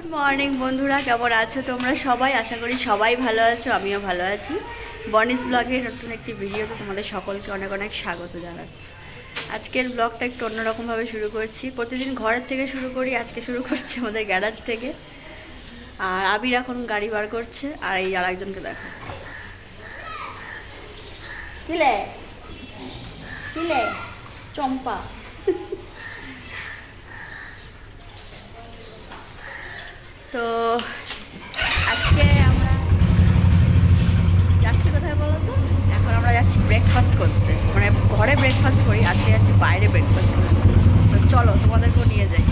Good morning বন্ধুরা। কেমন আছো তোমরা সবাই? আশা করি সবাই ভালো আছো, আমিও ভালো আছি। বনিস ব্লগের নতুন একটি ভিডিওতে তোমাদের সকলকে অনেক অনেক স্বাগত জানাচ্ছি। আজকের ব্লগটা একটু অন্যরকমভাবে শুরু করছি। প্রতিদিন ঘরের থেকে শুরু করি, আজকে শুরু করছি আমাদের গ্যারাজ থেকে। আর আবির এখন গাড়ি বার করছে, আর এই আর একজনকে দেখো চম্পা। তো আজকে আমরা যাচ্ছি কোথায় বলো তো? এখন আমরা যাচ্ছি ব্রেকফাস্ট করতে। মানে ঘরে ব্রেকফাস্ট করি, আজকে যাচ্ছি বাইরে ব্রেকফাস্ট করতে। তো চলো তোমাদেরকেও নিয়ে যাই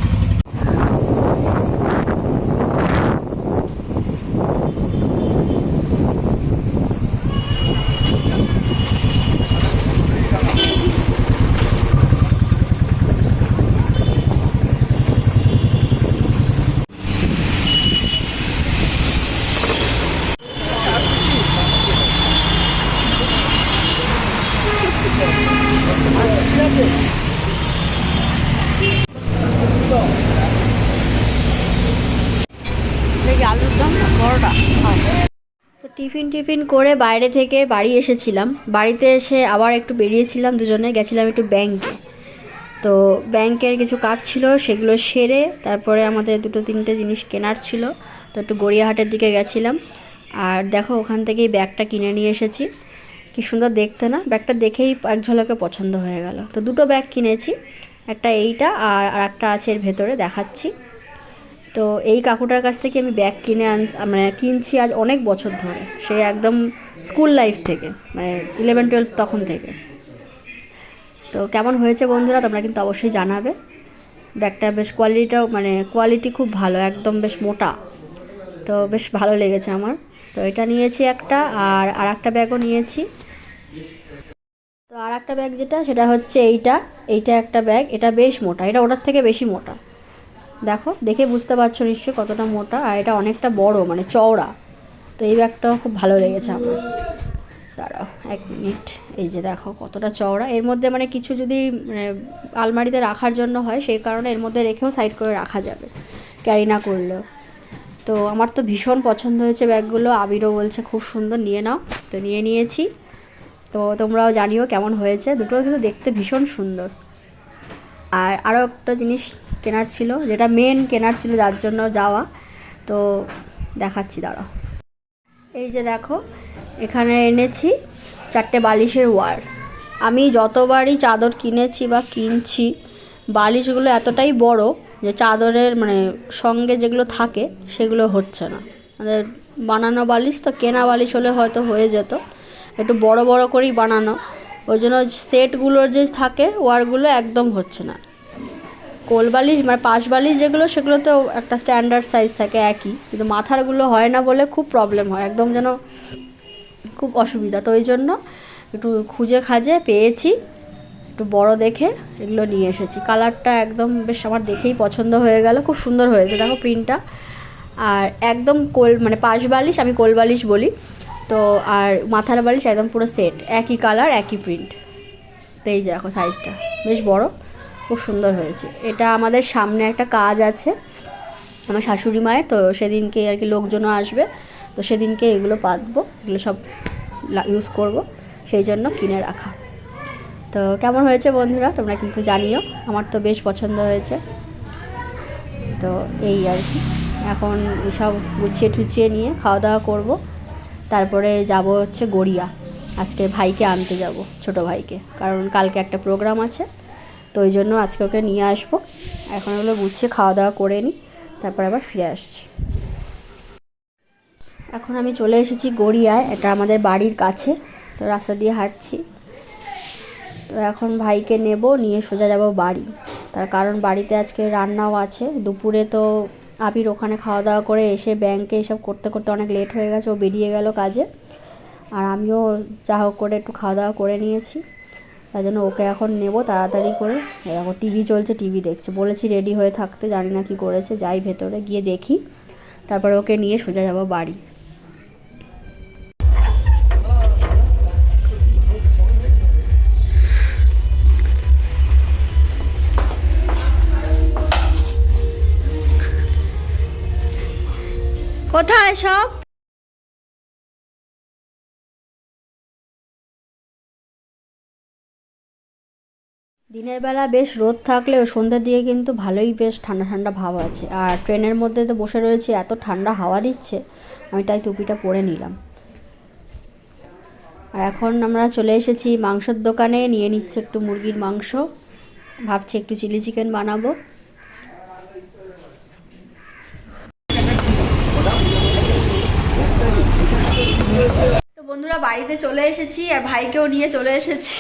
দেখি আলুর দম না বড়টা তো টিফিন টিফিন করে বাইরে থেকে বাড়ি এসেছিলাম। বাড়িতে এসে আবার একটু বেরিয়েছিলাম দুজনে, গেছিলাম একটু ব্যাংকে তো ব্যাংকের কিছু কাজ ছিল, সেগুলো সেরে তারপরে আমাদের দুটো তিনটে জিনিস কেনার ছিল। তো একটু গড়িয়াহাটের দিকে গেছিলাম। আর দেখো, ওখান থেকেই ব্যাগটা কিনে নিয়ে এসেছি। কি সুন্দর দেখতে না? ব্যাগটা দেখেই এক ঝলকে পছন্দ হয়ে গেল। তো দুটো ব্যাগ কিনেছি, একটা এইটা আর একটা আছে এর ভেতরে, দেখাচ্ছি। তো এই কাকুটার কাছ থেকে আমি ব্যাগ কিনে আন মানে কিনছি আজ অনেক বছর ধরে। সে একদম স্কুল লাইফ থেকে মানে ইলেভেন টুয়েলভ তখন থেকে। তো কেমন হয়েছে বন্ধুরা, তোমরা কিন্তু অবশ্যই জানাবে। ব্যাগটা বেশ কোয়ালিটিটাও মানে কোয়ালিটি খুব ভালো, একদম বেশ মোটা। তো বেশ ভালো লেগেছে আমার। তো এটা নিয়েছি একটা, আর আর একটা ব্যাগও নিয়েছি। তো আর একটা ব্যাগ যেটা, সেটা হচ্ছে এইটা। এইটা একটা ব্যাগ, এটা বেশ মোটা, এটা ওটার থেকে বেশি মোটা। দেখো, দেখে বুঝতে পারছ নিশ্চয়ই কতটা মোটা আর এটা অনেকটা বড় মানে চওড়া। তো এই ব্যাগটাও খুব ভালো লেগেছে আমার। দাঁড়াও এক মিনিট। এই যে দেখো, কতটা চওড়া। এর মধ্যে মানে কিছু যদি মানে আলমারিতে রাখার জন্য হয়, সেই কারণে এর মধ্যে রেখেও সাইড করে রাখা যাবে। ক্যারি না করলেও। তো আমার তো ভীষণ পছন্দ হয়েছে ব্যাগগুলো। আবিরও বলছে খুব সুন্দর, নিয়ে নাও। তো নিয়ে নিয়েছি। তো তোমরাও জানিও কেমন হয়েছে। দুটো কিন্তু দেখতে ভীষণ সুন্দর। আর আরও একটা জিনিস কেনার ছিল, যেটা মেন কেনার ছিল যার জন্য যাওয়া। তো দেখাচ্ছি, দাঁড়াও। এই যে দেখো, এখানে এনেছি চারটে বালিশের ওয়ার। আমি যতবারই চাদর কিনেছি বা কিনছি, বালিশগুলো এতটাই বড় যে চাদরের মানে সঙ্গে যেগুলো থাকে, সেগুলো হচ্ছে না। আমাদের বানানো বালিশ তো কেনা বালিশ হলে হয়তো হয়ে যেত, একটু বড় বড় করেই বানানো। ওই জন্য সেটগুলোর যে থাকে, ওয়ারগুলো একদম হচ্ছে না। কোল বালিশ মানে পাশ বালিশ যেগুলো সেগুলো তো একটা স্ট্যান্ডার্ড সাইজ থাকে, একই। কিন্তু মাথারগুলো হয় না বলে খুব প্রবলেম হয়, একদম যেন খুব অসুবিধা। তো ওই জন্য একটু খুঁজে খাজে, পেয়েছি। একটু বড় দেখে এগুলো নিয়ে এসেছি। কালারটা একদম বেশ আমার দেখেই পছন্দ হয়ে গেল, খুব সুন্দর হয়েছে। দেখো প্রিন্টটা আর একদম কোল মানে পাশ বালিশ, আমি কোল বালিশ বলি। তো আর মাথার বালিশ একদম পুরো সেট একই কালার একই প্রিন্ট তো এই দেখো সাইজটা বেশ বড়। খুব সুন্দর হয়েছে। এটা আমাদের সামনে একটা কাজ আছে। আমার শাশুড়ি মায়ের, তো সেদিনকে আর কি লোকজনও আসবে। তো সেদিনকে এগুলো পাতবো, এগুলো সব ইউজ করব। সেই জন্য কিনে রাখা। তো কেমন হয়েছে বন্ধুরা, তোমরা কিন্তু জানিও। আমার তো বেশ পছন্দ হয়েছে। তো এই আর কি। এখন সব গুছিয়ে টুছিয়ে নিয়ে খাওয়া দাওয়া করব। তারপরে যাব হচ্ছে গড়িয়া। আজকে ভাইকে আনতে যাব, ছোট ভাইকে। কারণ কালকে একটা প্রোগ্রাম আছে। তো ওই জন্য আজকে ওকে নিয়ে আসব। এখন ওগুলো গুছিয়ে খাওয়া দাওয়া করে নিই, তারপর আবার ফিরে আসছি। এখন আমি চলে এসেছি গড়িয়ায়, এটা আমাদের বাড়ির কাছে, তো রাস্তা দিয়ে হাঁটছি। তো এখন ভাইকে নেব, নিয়ে সোজা যাব বাড়ি। তার কারণ বাড়িতে আজকে রান্নাও আছে। দুপুরে তো আবির ওখানে খাওয়া দাওয়া করে এসে ব্যাংকে এসব করতে করতে অনেক লেট হয়ে গেছে, ও বেরিয়ে গেল কাজে। আর আমিও যা হোক করে একটু খাওয়া দাওয়া করে নিয়েছি। তাই জন্য ওকে এখন নেব তাড়াতাড়ি করে। এখন টিভি চলছে, টিভি দেখছে। বলেছি রেডি হয়ে থাকতে, জানি না কি করেছে, যাই ভেতরে গিয়ে দেখি। তারপরে ওকে নিয়ে সোজা যাব বাড়ি। কোথায় সব? দিনের বেলা বেশ রোদ থাকলেও সন্ধ্যার দিকে কিন্তু ভালোই বেশ ঠান্ডা ঠান্ডা ভাব আছে। আর ট্রেনের মধ্যে তো বসে রয়েছে, এত ঠান্ডা হাওয়া দিচ্ছে, আমি তাই টুপিটা পরে নিলাম। আর এখন আমরা চলে এসেছি মাংসের দোকানে, নিয়ে নিচ্ছে একটু মুরগির মাংস। ভাবছি একটু চিলি চিকেন বানাবো। বন্ধুরা, বাড়িতে চলে এসেছি আর ভাইকেও নিয়ে চলে এসেছি।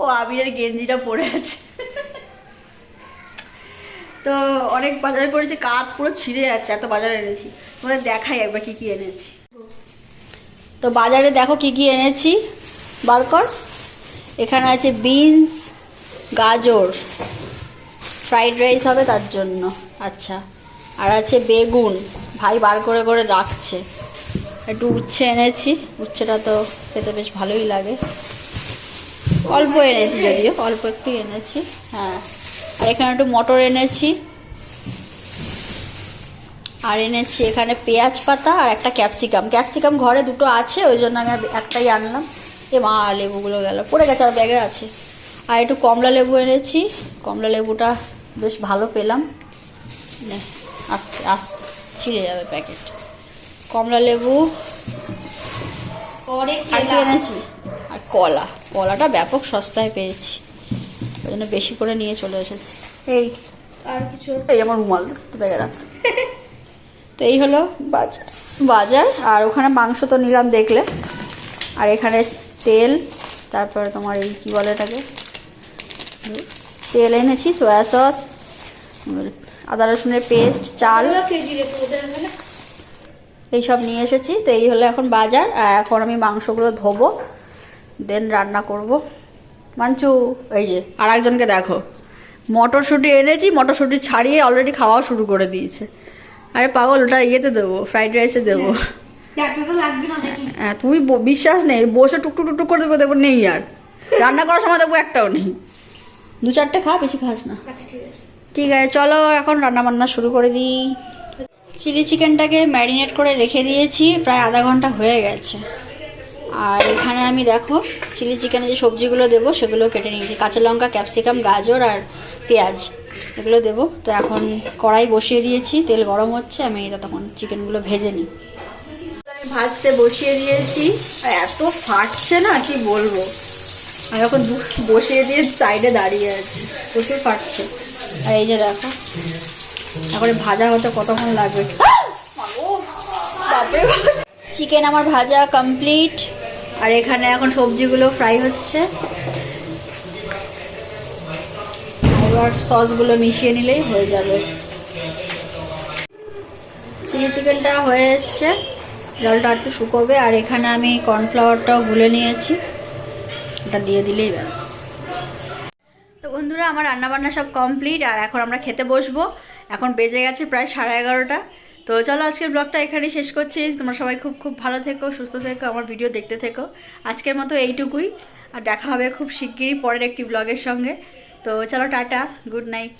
ও আবিরের গেঞ্জিটা পরে আছে। তো অনেক বাজার করেছি কাত পুরো ছিঁড়ে যাচ্ছে, এত বাজারে এনেছি। তোমাদের দেখাই একবার কি কি এনেছি। তো বাজারে দেখো কি কি এনেছি বার কর এখানে আছে বিনস, গাজর। ফ্রাইড রাইস হবে তার জন্য আচ্ছা। আর আছে বেগুন, ভাই বার করে করে রাখছে। একটু উচ্ছে এনেছি, উচ্ছেটা তো খেতে বেশ ভালোই লাগে। অল্প এনেছি যদিও অল্প একটু এনেছি হ্যাঁ। আর এখানে একটু মটর এনেছি। আর এনেছি এখানে পেঁয়াজ পাতা আর একটা ক্যাপসিকাম। ক্যাপসিকাম ঘরে দুটো আছে ওই জন্য আমি একটাই আনলাম। এ মা লেবুগুলো গেল। পড়ে গেছে আর ব্যাগে আছে। আর একটু কমলা লেবু এনেছি। কমলা লেবুটা বেশ ভালো পেলাম। আস্তে আস্তে ছিঁড়ে যাবে প্যাকেট। কমলা লেবু পরে এনেছি? কলা। কলাটা ব্যাপক সস্তায় পেয়েছি। ওই জন্য বেশি করে নিয়ে চলে এসেছি। এই আর কিছু? এই আমার রুমাল তো ব্যাগে রাখ। তো এই হলো বাজার। বাজার। আর ওখানে মাংস তো নিলাম দেখলে। আর এখানে তেল তারপরে তোমার এই কী বলে এটাকে? তেল এনেছি সয়া সস আদা রসুনের পেস্ট চাল। এইসব নিয়ে এসেছি। তো এই হলো এখন বাজার। আর এখন আমি মাংসগুলো ধোবো। দেন রান্না করব। মাঞ্চু এই যে আর একজনকে দেখো। মটরশুঁটি এনেছি মটরশুঁটি ছাড়িয়ে অলরেডি খাওয়া শুরু করে দিয়েছে। আরে পাগল ওটা ইয়েতে দেবো ফ্রাইড রাইসে দেবো। হ্যাঁ তুমি বিশ্বাস নেই বসে টুকটুক টুকটুক করে দেবো দেখব নেই আর। রান্না করার সময় দেখব একটাও নেই। দু চারটে খা বেশি খাস না। আচ্ছা ঠিক আছে। ঠিক আছে চলো এখন রান্না বান্না শুরু করে দিই। চিলি চিকেনটাকে ম্যারিনেট করে রেখে দিয়েছি প্রায় আধা ঘণ্টা হয়ে গেছে। আর এখানে আমি দেখো চিলি চিকেনে যে সবজিগুলো দেবো, সেগুলো কেটে নিয়েছি। কাঁচা লঙ্কা, ক্যাপসিকাম, গাজর আর পেঁয়াজ, এগুলো দেবো। তো এখন কড়াই বসিয়ে দিয়েছি, তেল গরম হচ্ছে, আমি এটা তখন চিকেনগুলো ভেজে নিই। ভাজতে বসিয়ে দিয়েছি। আর এত ফাটছে না, কি বলব? আমি এখন বসিয়ে দিয়ে সাইডে দাঁড়িয়ে আছি। প্রচুর ফাটছে। আর এই যে দেখো এখন ভাজা হতে কতক্ষণ লাগবে? চিকেন আমার ভাজা কমপ্লিট। আর এখানে এখন সবজিগুলো ফ্রাই হচ্ছে। এবার সসগুলো মিশিয়ে নিলেই হয়ে যাবে। চিলি চিকেনটা হয়ে এসছে। জলটা একটু শুকোবে। আর এখানে আমি কর্নফ্লাওয়ারটাও গুলে নিয়েছি। এটা দিয়ে দিলেই ব্যাস। তো বন্ধুরা, আমার রান্নাবান্না সব কমপ্লিট আর এখন আমরা খেতে বসবো। এখন বেজে গেছে প্রায় সাড়ে এগারোটা। তো চলো আজকের ব্লগটা এখানেই শেষ করছি। তোমরা সবাই খুব খুব ভালো থেকো, সুস্থ থেকো, আমার ভিডিও দেখতে থেকো। আজকের মতো এইটুকুই। আর দেখা হবে খুব শিগগিরই পরের একটি ব্লগের সঙ্গে। তো চলো টাটা, গুড নাইট।